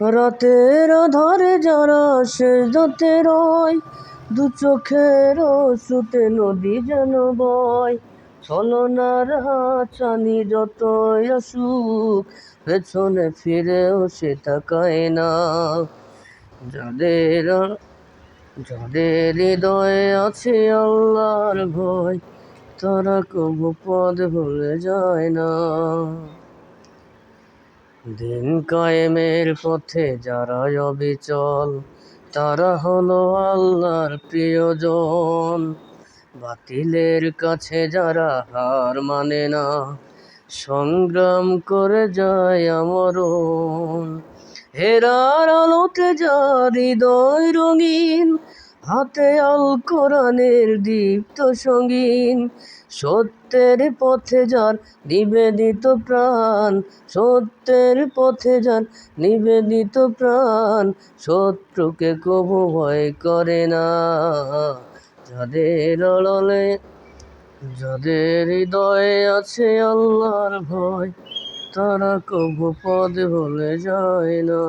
রাতের ধরে শেষ দতে রয়, দু চোখের সুতে নদী যেন বয়। ছলনার হাচানি যতই আসুক, পেছনে ফিরেও সে তাকায় না। যাদের যাদের হৃদয়ে আছে আল্লাহর ভয়, তারা কবু পদ ভুলে যায় না। দিন কায়েমের পথে যারা অবিচল, তারা হলো আল্লাহর প্রিয়জন। বাতিলের কাছে যারা হার মানে না, সংগ্রাম করে যায় আমরণ হেরার আলোতে যার হৃদয় রঙিন হাতে আল কোরআনের দীপ্ত সঙ্গীন, সত্যের পথে যার নিবেদিত প্রাণ, সত্যের পথে যার নিবেদিত প্রাণ, শত্রুকে কবু ভয় করে না। যাদের অড়লে যাদের হৃদয়ে আছে আল্লাহর ভয়, তারা কবু পদ ভুলে যায় না।